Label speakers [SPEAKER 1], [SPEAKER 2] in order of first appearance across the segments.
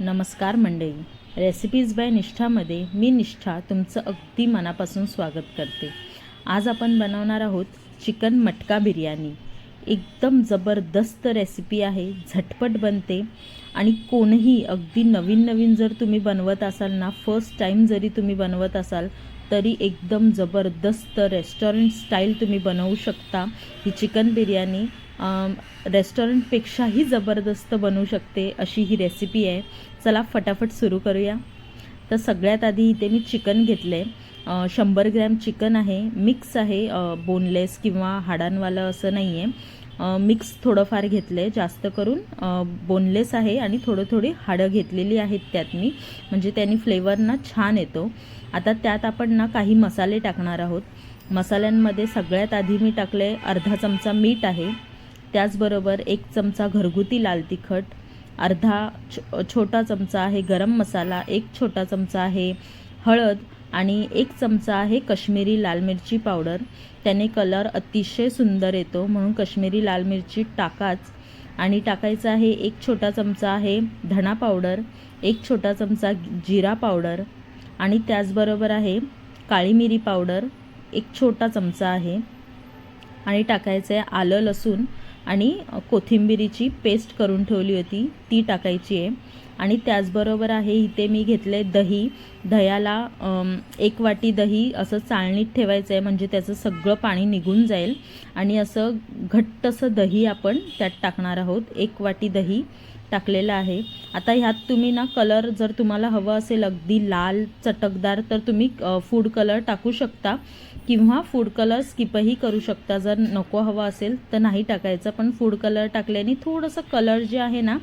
[SPEAKER 1] नमस्कार मंडळी. Recipes bye निष्ठामध्ये मी निष्ठा तुमचं अगदी मनापासून स्वागत करते. आज आपण बनवणार आहोत चिकन मटका बिर्याणी. एकदम जबरदस्त रेसिपी आहे झटपट बनते आणि कोणीही अगदी नवीन नवीन जर तुम्ही बनवत असाल ना फर्स्ट टाईम जरी तुम्ही बनवत असाल तरी एकदम जबरदस्त रेस्टॉरंट स्टाईल तुम्ही बनवू शकता. ही चिकन बिर्याणी रेस्टॉरंटपेक्षाही जबरदस्त बनवू शकते अशी ही रेसिपी आहे. चला फटाफट सुरू करूया. तर सगळ्यात आधी इथे मी चिकन घेतलं आहे शंभर ग्रॅम चिकन आहे. मिक्स आहे बोनलेस किंवा हाडांवालं असं नाही आहे मिक्स थोडंफार घेतलं आहे जास्त करून. बोनलेस आहे आणि थोडं थोडी हाडं घेतलेली आहेत त्यात मी. म्हणजे त्यांनी फ्लेवर ना छान येतो. आता त्यात आपण ना काही मसाले टाकणार आहोत. मसाल्यांमध्ये सगळ्यात आधी मी टाकले अर्धा चमचा मीठ आहे. त्याचबरोबर एक चमचा घरगुती लाल तिखट अर्धा छो छोटा चमचा आहे गरम मसाला एक छोटा चमचा आहे हळद आणि एक चमचा आहे कश्मीरी लाल मिरची पावडर. त्याने कलर अतिशय सुंदर येतो म्हणून कश्मीरी लाल मिरची टाकाच. आणि टाकायचं आहे एक छोटा चमचा आहे धणा पावडर एक छोटा चमचा जिरा पावडर आणि त्याचबरोबर आहे काळी मिरी पावडर एक छोटा चमचा आहे. आणि टाकायचं आहे आलं लसूण आणि कोथिंबिरीची पेस्ट करून ठेवली होती ती टाकायची आहे. आणि त्याचबरोबर आहे इथे मी घेतले दही. दह्याला एक वाटी दही असं चाळणीत ठेवायचं आहे म्हणजे त्याचं सगळं पाणी निघून जाईल. आणि असं घट्टसं दही आपण त्यात टाकणार आहोत. एक वाटी दही टाकलेलं आहे. आता ह्यात तुम्ही ना कलर जर तुम्हाला हवं असेल अगदी लाल चटकदार तर तुम्ही फूड कलर टाकू शकता. किंवा फूड कलर स्किपही करू शकता. जर नको हवं असेल तर नाही टाकायचं. पण फूड कलर टाकल्याने थोडंसं कलर जे आहे ना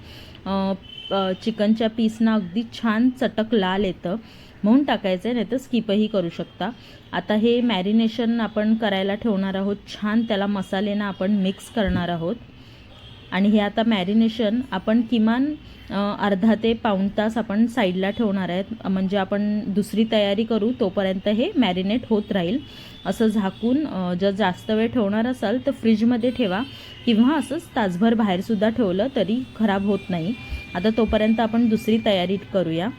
[SPEAKER 1] चिकनच्या पीसना अगदी छान चटक लाल येतं. म्हणून टाकायचं आहे नाही तर स्किपही करू शकता. आता हे मॅरिनेशन आपण करायला ठेवणार आहोत. छान त्याला मसालेनं आपण मिक्स करणार आहोत. आणि हे आता मॅरिनेशन आपण किमान अर्धा ते पाऊण तास आपण साईडला ठेवणार आहेत. म्हणजे आपण दुसरी तयारी करू तोपर्यंत हे मॅरिनेट होत राहील. असं झाकून जर जास्त वेळ ठेवणार असाल तर फ्रीजमध्ये ठेवा. किंवा असंच तासभर बाहेरसुद्धा ठेवलं तरी खराब होत नाही. आता तोपर्यंत आपण दुसरी तयारी करूया.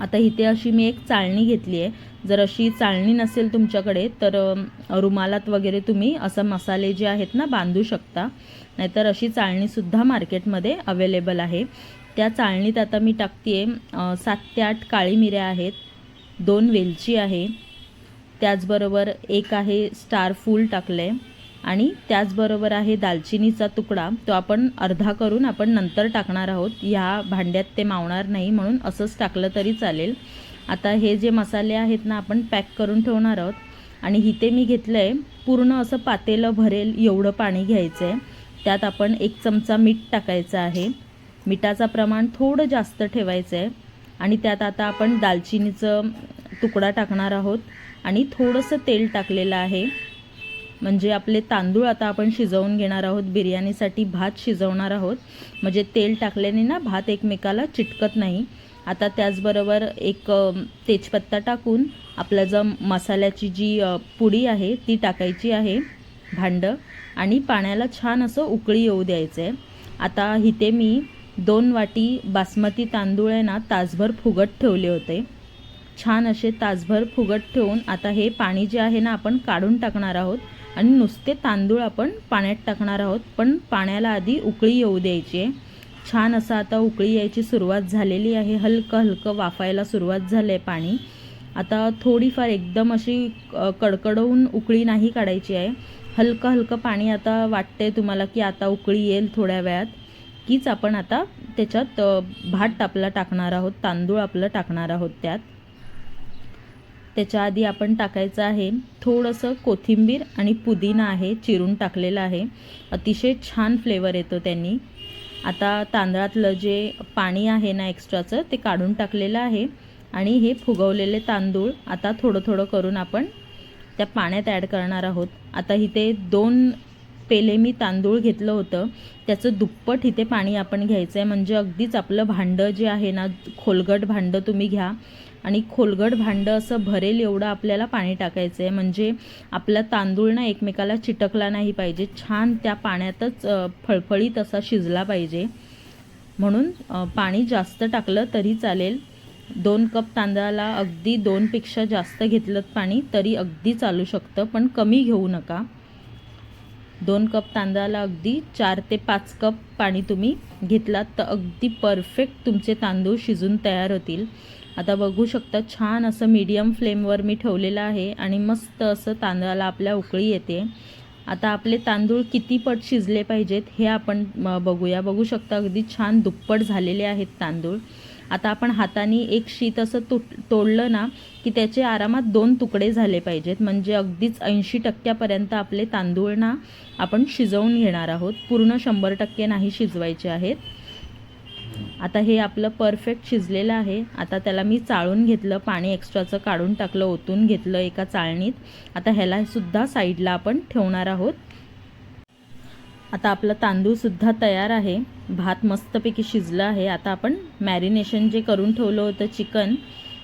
[SPEAKER 1] आता इथे अशी मी एक चाळणी घेतली आहे. जर अशी चाळणी नसेल तुमच्याकडे तर रुमालात वगैरे तुम्ही असं मसाले जे आहेत ना बांधू शकता. नाहीतर अशी चाळणीसुद्धा मार्केटमध्ये अवेलेबल आहे. त्या चाळणीत आता मी टाकते आहे सात ते आठ काळी मिऱ्या आहेत. दोन वेलची आहे. त्याचबरोबर एक आहे स्टार फूल टाकलं आहे आणि त्याचबरोबर आहे दालचिनीचा तुकडा. तो आपण अर्धा करून आपण नंतर टाकणार आहोत. ह्या भांड्यात ते मावणार नाही म्हणून असंच टाकलं तरी चालेल. आता हे जे मसाले आहेत ना आपण पॅक करून ठेवणार आहोत. आणि इथे मी घेतलं आहे पूर्ण असं पातेलं भरेल एवढं पाणी घ्यायचं आहे त्यात आपण एक चमचा मीठ टाकायचं आहे. मिठाचं प्रमाण थोडं जास्त ठेवायचं आहे आणि त्यात आता आपण दालचिनीचं तुकडा टाकणार आहोत. आणि थोडंसं तेल टाकलेलं आहे. म्हणजे आपले तांदूळ आता आपण शिजवून घेणार आहोत बिर्याणीसाठी भात शिजवणार आहोत. म्हणजे तेल टाकल्याने ना भात एकमेकाला चिटकत नाही. आता त्याचबरोबर एक तेजपत्ता टाकून आपलं जर मसाल्याची जी पुडी आहे ती टाकायची आहे भांडं. आणि पाण्याला छान असं उकळी येऊ द्यायचं आहे आता इथे मी दोन वाटी बासमती तांदूळ आहे ना तासभर फुगत ठेवले होते. छान असे तासभर फुगत ठेवून आता हे पाणी जे आहे ना आपण काढून टाकणार आहोत. आणि नुसते तांदूळ आपण पाण्यात टाकणार आहोत पण पाण्याला आधी उकळी येऊ द्यायची आहे. छान असं आता उकळी यायची सुरुवात झालेली आहे. हलकं हलकं वाफायला सुरुवात झालं आहे पाणी. आता थोडीफार एकदम अशी कडकडवून उकळी नाही काढायची आहे. हलकं हलकं पाणी आता वाटतंय तुम्हाला की आता उकळी येईल थोड्या वेळात. कीच आपण आता त्याच्यात भात आपला टाकणार आहोत तांदूळ आपलं टाकणार आहोत त्यात. त्याच्या आधी आपण टाकायचं आहे थोडंसं कोथिंबीर आणि पुदिना आहे चिरून टाकलेलं आहे. अतिशय छान फ्लेवर येतो त्यांनी. आता तांदळातलं जे पाणी आहे ना एक्स्ट्राचं ते काढून टाकलेलं आहे. आणि हे फुगवलेले तांदूळ आता थोडं थोडं करून आपण त्या पाण्यात ॲड करणार आहोत. आता इथे दोन पेले मी तांदूळ घेतलं होतं. त्याचं दुप्पट इथे पाणी आपण घ्यायचं आहे म्हणजे अगदीच आपलं भांडं जे आहे ना खोलगट भांडं तुम्ही घ्या. आणि खोलगट भांडं असं भरेल एवढं आपल्याला पाणी टाकायचं आहे म्हणजे आपला तांदूळ ना एकमेकाला चिटकला नाही पाहिजे. छान त्या पाण्यातच फळफळीत असा शिजला पाहिजे. म्हणून पाणी जास्त टाकलं तरी चालेल. दोन कप तांदळाला अगदी दोनपेक्षा जास्त घेतलं पाणी तरी अगदी चालू शकतं पण कमी घेऊ नका. दोन कप तांदळाला अगदी चार ते पाच कप पाणी तुम्ही घेतलात तर अगदी परफेक्ट तुमचे तांदूळ शिजून तयार होतील. आता बघू शकता छान असं मीडियम फ्लेमवर मी ठेवलेलं आहे आणि मस्त असं तांदळाला आपल्या उकळी येते. आता आपले तांदूळ किती पट शिजले पाहिजेत हे आपण बघूया. बघू शकता अगदी छान दुप्पट झालेले आहेत तांदूळ. आता आपण हाताने एक शीत असं तुट तोडलं ना की त्याचे आरामात दोन तुकडे झाले पाहिजेत. म्हणजे अगदीच ऐंशी टक्क्यापर्यंत आपले तांदूळ ना आपण शिजवून घेणार आहोत. पूर्ण शंभर टक्के नाही शिजवायचे आहेत. आता हे आपलं परफेक्ट शिजलेलं आहे. आता त्याला मी चाळून घेतलं पाणी एक्स्ट्राचं काढून टाकलं ओतून घेतलं एका चाळणीत. आता ह्यालासुद्धा साईडला आपण ठेवणार आहोत. आता आपलं तांदूळसुद्धा तयार आहे. भात मस्तपैकी शिजलं आहे. आता आपण मॅरिनेशन जे करून ठेवलं होतं चिकन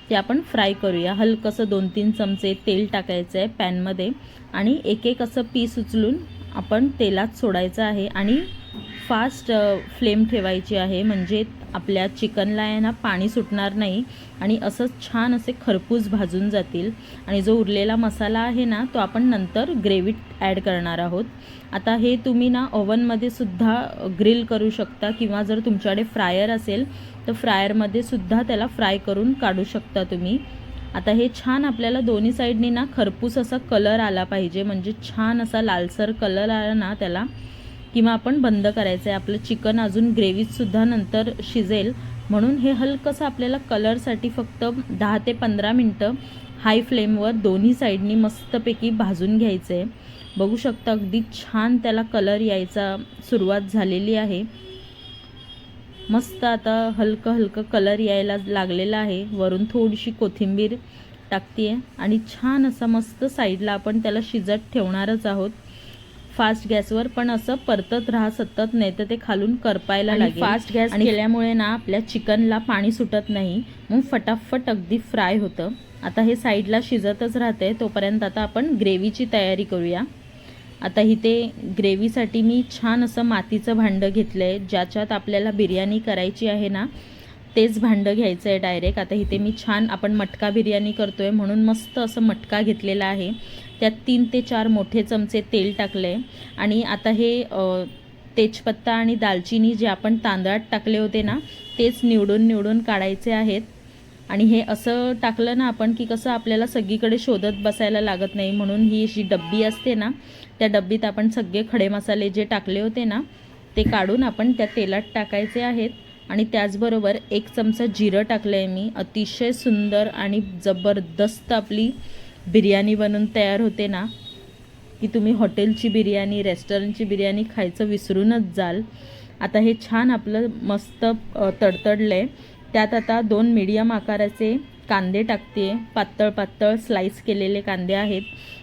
[SPEAKER 1] ते आपण फ्राय करूया. हलकंसं दोन तीन चमचे तेल टाकायचं आहे पॅनमध्ये आणि एक एक असं पीस उचलून आपण तेलात सोडायचं आहे आणि फास्ट फ्लेम ठेवायची आहे. म्हणजे आपल्या चिकनला आहे ना पाणी सुटणार नाही आणि असंच छान असे खरपूस भाजून जातील. आणि जो उरलेला मसाला आहे ना तो आपण नंतर ग्रेव्हीत ॲड करणार आहोत. आता हे तुम्ही ना ओव्हनमध्ये सुद्धा ग्रिल करू शकता किंवा जर तुमच्याकडे फ्रायर असेल तर फ्रायरमध्ये सुद्धा त्याला फ्राय करून काढू शकता तुम्ही. आता हे छान आपल्याला दोन्ही साईडनी ना खरपूस असा कलर आला पाहिजे. म्हणजे छान असा लालसर कलर आला ना त्याला. किंवा आपण बंद करायचं आहे आपलं चिकन अजून ग्रेव्हीतसुद्धा नंतर शिजेल. म्हणून हे हलकंसं आपल्याला कलरसाठी फक्त दहा ते पंधरा मिनटं हाय फ्लेमवर दोन्ही साईडनी मस्तपैकी भाजून घ्यायचं आहे बघू शकता अगदी छान त्याला कलर यायचा सुरुवात झालेली आहे. मस्त आता हलकं हलकं कलर यायला लागलेला आहे. वरून थोडीशी कोथिंबीर टाकते आणि छान असा मस्त साईडला आपण त्याला शिजत ठेवणारच आहोत. फास्ट गॅसवर पण असं परतत राहा सतत नाही तर ते खालून करपायला लागेल.
[SPEAKER 2] gas
[SPEAKER 1] आणि केल्यामुळे ना आपल्या चिकनला पाणी सुटत नाही मग फटाफट अगदी फ्राय होतं. आता हे साईडला शिजतच राहते तोपर्यंत आता आपण ग्रेव्हीची तयारी करूया. आता इथे ग्रेव्हीसाठी मी छान असं मातीचं भांडं घेतलं आहे ज्याच्यात आपल्याला बिर्याणी करायची आहे ना तेच भांडं घ्यायचं आहे डायरेक्ट आता इथे मी छान आपण मटका बिर्याणी करतो आहे म्हणून मस्त असं मटका घेतलेला आहे. त्यात तीन ते चार मोठे चमचे तेल टाकले आणि आता हे तेजपत्ता आणि दालचिनी जे आपण तांदळात टाकले होते ना तेच निवडून निवडून काढायचे आहेत. आणि हे असं टाकलं ना आपण की कसं आपल्याला सगळीकडे शोधत बसायला लागत नाही. म्हणून ही जी डब्बी असते ना त्या डब्बीत आपण सगळे खडे मसाले जे टाकले होते ना ते काढून आपण त्या तेलात टाकायचे आहेत. आणि त्याचबरोबर एक चमचा जिरं टाकलं आहे मी. अतिशय सुंदर आणि जबरदस्त आपली बिर्याणी बनून तयार होते ना. की तुम्ही हॉटेलची बिर्याणी रेस्टॉरंटची बिर्याणी खायचं विसरूनच जाल. आता हे छान आपलं मस्त तडतडलं आहे त्यात आता दोन मीडियम आकाराचे कांदे टाकते पातळ पातळ स्लाईस केलेले कांदे आहेत.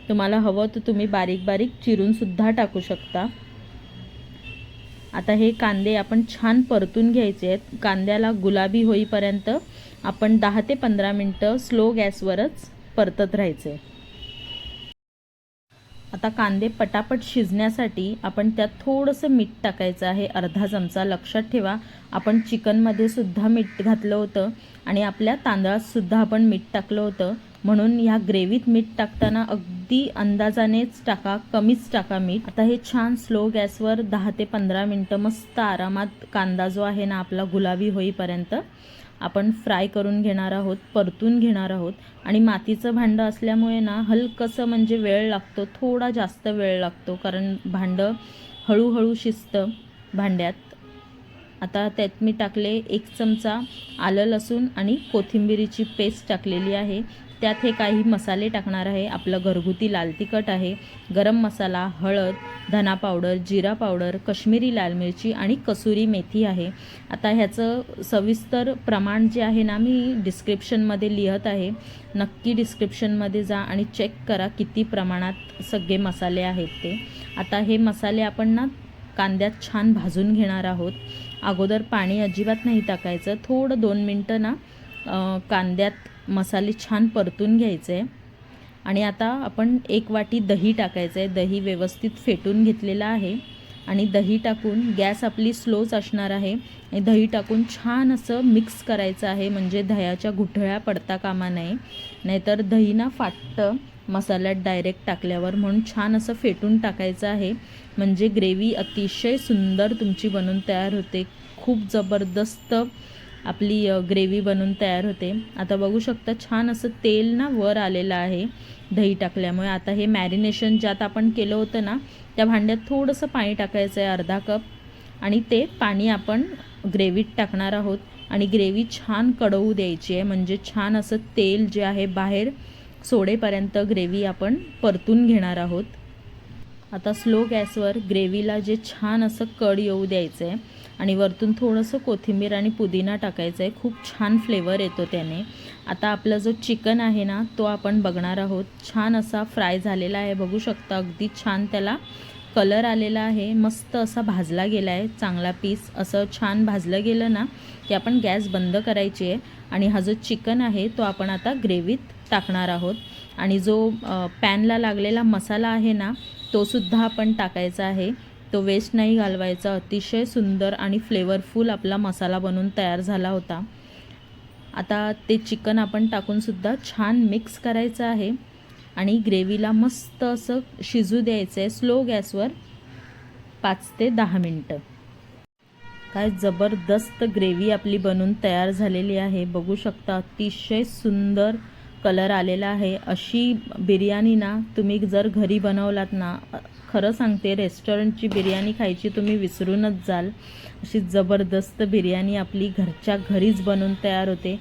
[SPEAKER 1] तुम्हाला हवं तर तुम्ही बारीक बारीक चिरूनसुद्धा टाकू शकता. आता हे कांदे आपण छान परतून घ्यायचे आहेत. कांद्याला गुलाबी होईपर्यंत आपण दहा ते पंधरा मिनटं स्लो गॅसवरच परतत राहायचे आता कांदे पटापट शिजण्यासाठी आपण त्यात थोडंसं मीठ टाकायचं आहे. अर्धा चमचा लक्षात ठेवा. आपण चिकनमध्ये सुद्धा मीठ घातलं होतं आणि आपल्या तांदळात सुद्धा आपण मीठ टाकलं होतं. म्हणून ह्या ग्रेव्हीत मीठ टाकताना अगदी अंदाजानेच टाका कमीच टाका मीठ. आता हे छान स्लो गॅसवर दहा ते पंधरा मिनटं मस्त आरामात कांदा जो आहे ना आपला गुलाबी होईपर्यंत आपण फ्राय करून घेणार आहोत परतून घेणार आहोत. आणि मातीचं भांडं असल्यामुळे ना हलकंसं म्हणजे वेळ लागतो थोडा जास्त वेळ लागतो कारण भांडं हळूहळू शिजतं भांड्यात. आता त्यात मी टाकले एक चमचा आलं लसूण आणि कोथिंबिरीची पेस्ट टाकलेली आहे. त्यात हे काही मसाले टाकणार आहे. आपलं घरगुती लाल तिखट आहे. गरम मसाला हळद धना पावडर जिरा पावडर कश्मीरी लाल मिरची आणि कसुरी मेथी आहे. आता ह्याचं सविस्तर प्रमाण जे आहे ना मी डिस्क्रिप्शनमध्ये लिहत आहे. नक्की डिस्क्रिप्शनमध्ये जा आणि चेक करा किती प्रमाणात सगळे मसाले आहेत ते. आता हे मसाले आपण ना कांद्यात छान भाजून घेणार आहोत. अगोदर पाणी अजिबात नाही टाकायचं. थोडं दोन मिनटं ना कांद्यात मसाले छान परतून घ्यायचे. आणि आता आपण एक वाटी दही टाकायचं आहे दही व्यवस्थित फेटून घेतलेलं आहे. आणि दही टाकून गॅस आपली स्लोच असणार आहे. आणि दही टाकून छान असं मिक्स करायचं आहे. म्हणजे दह्याच्या घुठळ्या पडता कामा नये. नाहीतर दही ना फाटतं मसाल्यात डायरेक्ट टाकल्यावर म्हणून छान असं फेटून टाकायचं आहे. म्हणजे ग्रेव्ही अतिशय सुंदर तुमची बनून तयार होते. खूप जबरदस्त आपली ग्रेव्ही बनून तयार होते. आता बघू शकता छान असं तेल ना वर आलेलं आहे दही टाकल्यामुळे. आता हे मॅरिनेशन ज्यात आपण केलं होतं ना त्या भांड्यात थोडंसं पाणी टाकायचं आहे अर्धा कप. आणि ते पाणी आपण ग्रेव्हीत टाकणार आहोत. आणि ग्रेव्ही छान कडवू द्यायची आहे. म्हणजे छान असं तेल जे आहे बाहेर सोडेपर्यंत ग्रेव्ही आपण परतून घेणार आहोत. आता स्लो गॅसवर ग्रेव्हीला जे छान असं कड येऊ द्यायचं आहे. आणि वरतून थोडंसं कोथिंबीर आणि पुदिना टाकायचं आहे खूप छान फ्लेवर येतो त्याने. आता आपला जो चिकन आहे ना तो आपण बघणार आहोत. छान असा फ्राय झालेला आहे. बघू शकता अगदी छान त्याला कलर आलेला आहे. मस्त असा भाजला गेला आहे चांगला पीस असं छान भाजलं गेलं ना की आपण गॅस बंद करायची आहे. आणि हा जो चिकन आहे तो आपण आता ग्रेव्हीत टाकणार आहोत. आणि जो पॅनला लागलेला मसाला आहे ना तो सुद्धा आपण टाकायचा आहे. तो वेस्ट नाही घालवायचा. अतिशय सुंदर आणि फ्लेवरफुल आपला मसाला बनून तयार झाला होता. आता ते चिकन आपण टाकूनसुद्धा छान मिक्स करायचं आहे. आणि ग्रेव्हीला मस्त असं शिजू द्यायचं आहे स्लो गॅसवर पाच ते दहा मिनटं. काय जबरदस्त ग्रेव्ही आपली बनून तयार झालेली आहे. बघू शकता अतिशय सुंदर कलर आलेला आहे. अशी बिर्याणी ना तुम्ही जर घरी बनवलात ना खरं सांगते रेस्टॉरंटची बिर्याणी खायची तुम्ही विसरूनच जाल. अशी जबरदस्त बिर्याणी आपली घरच्या घरीच बनवून तयार होते.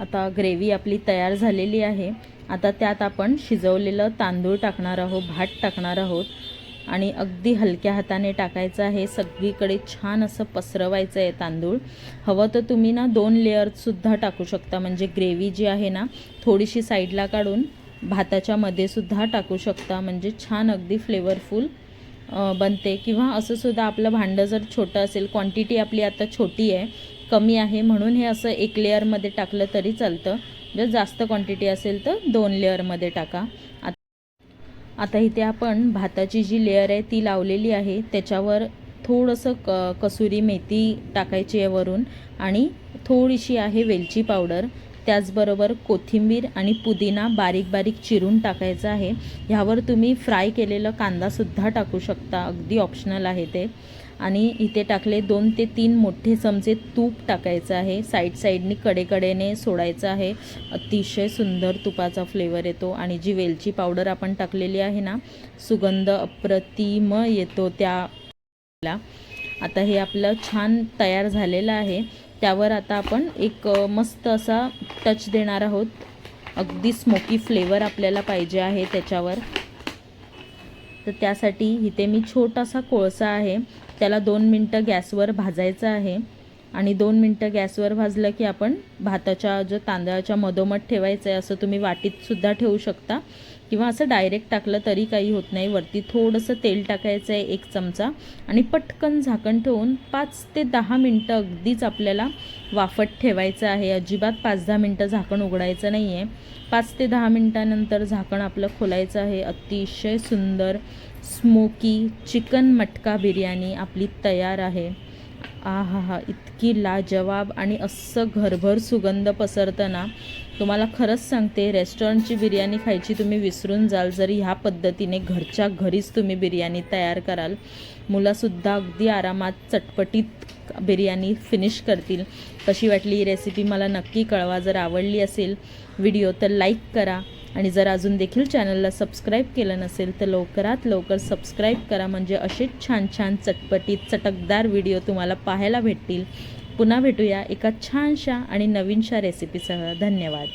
[SPEAKER 1] आता ग्रेव्ही आपली तयार झालेली आहे. आता त्यात आपण शिजवलेलं तांदूळ टाकणार आहोत भात टाकणार आहोत. आणि अगदी हलक्या हाताने टाकायचं आहे. सगळीकडे छान असं पसरवायचं आहे तांदूळ. हवं तर तुम्ही ना दोन लेअरसुद्धा टाकू शकता. म्हणजे ग्रेव्ही जी आहे ना थोडीशी साईडला काढून भाताच्या मध्ये सुद्धा टाकू शकता. म्हणजे छान अगदी फ्लेवरफुल बनते. किंवा असं सुद्धा आपलं भांडं जर छोटं असेल क्वांटिटी आपली आता छोटी आहे कमी आहे म्हणून हे असं एक लेअरमध्ये टाकलं तरी चालतं. जर जास्त क्वांटिटी असेल तर दोन लेअरमध्ये टाका. आता इथे आपण भाताची जी लेअर आहे ती लावलेली आहे. त्याच्यावर थोडंसं क कसुरी मेथी टाकायची आहे वरून. आणि थोडीशी आहे वेलची पावडर. त्याचबरोबर कोथिंबीर आणि पुदिना बारीक बारीक चिरून टाकायचं आहे. ह्यावर तुम्ही फ्राय केलेलं कांदासुद्धा टाकू शकता. अगदी ऑप्शनल आहे ते. आणि इथे टाकले दोन ते तीन मोठे चमचे तूप टाकायचं आहे. साईड साईडनी कडेकडेने सोडायचं आहे. अतिशय सुंदर तुपाचा फ्लेवर येतो. आणि जी वेलची पावडर आपण टाकलेली आहे ना सुगंध अप्रतिम येतो त्याला आता हे आपलं छान तयार झालेलं आहे. त्यावर आता आपण एक मस्त असा टच देणार आहोत. अगदी स्मोकी फ्लेवर आपल्याला पाहिजे आहे त्याच्यावर. तर त्यासाठी इथे मी छोटासा कोळसा आहे. त्याला दोन मिनटं गॅसवर भाजायचं आहे. आणि दोन मिनटं गॅसवर भाजलं की आपण भाताच्या जो तांदळाच्या मधोमध ठेवायचं आहे असं तुम्ही वाटीतसुद्धा ठेवू शकता. किंवा असं डायरेक्ट टाकलं तरी काही होत नाही. वरती थोडंसं तेल टाकायचं आहे एक चमचा आणि पटकन झाकण ठेवून पाच ते दहा मिनटं अगदीच आपल्याला वाफत ठेवायचं आहे. अजिबात पाच दहा मिनटं झाकण उघडायचं नाही आहे पाच ते दहा मिनटानंतर झाकण आपलं खोलायचं आहे. अतिशय सुंदर स्मोकी चिकन मटका बिर्याणी आपली तयार आहे. आ हा हा इतकी लाजवाब आणि असं घरभर सुगंध पसरतं ना तुम्हाला खरंच सांगते रेस्टॉरंटची बिर्याणी खायची तुम्ही विसरून जाल. जरी ह्या पद्धतीने घरच्या घरीच तुम्ही बिर्याणी तयार कराल मुलंसुद्धा अगदी आरामात चटपटीत बिर्याणी फिनिश करतील. कशी वाटली ही रेसिपी मला नक्की कळवा. जर आवडली असेल व्हिडिओ तर लाईक करा. आणि जर अजून देखील चॅनलला सबस्क्राईब केलं नसेल तर लवकरात लवकर सबस्क्राईब करा. म्हणजे असेच छान छान चटपटीत चटकदार व्हिडिओ तुम्हाला पाहायला भेटतील. पुन्हा भेटूया एका छानशा आणि नवीनशा रेसिपीसह. धन्यवाद.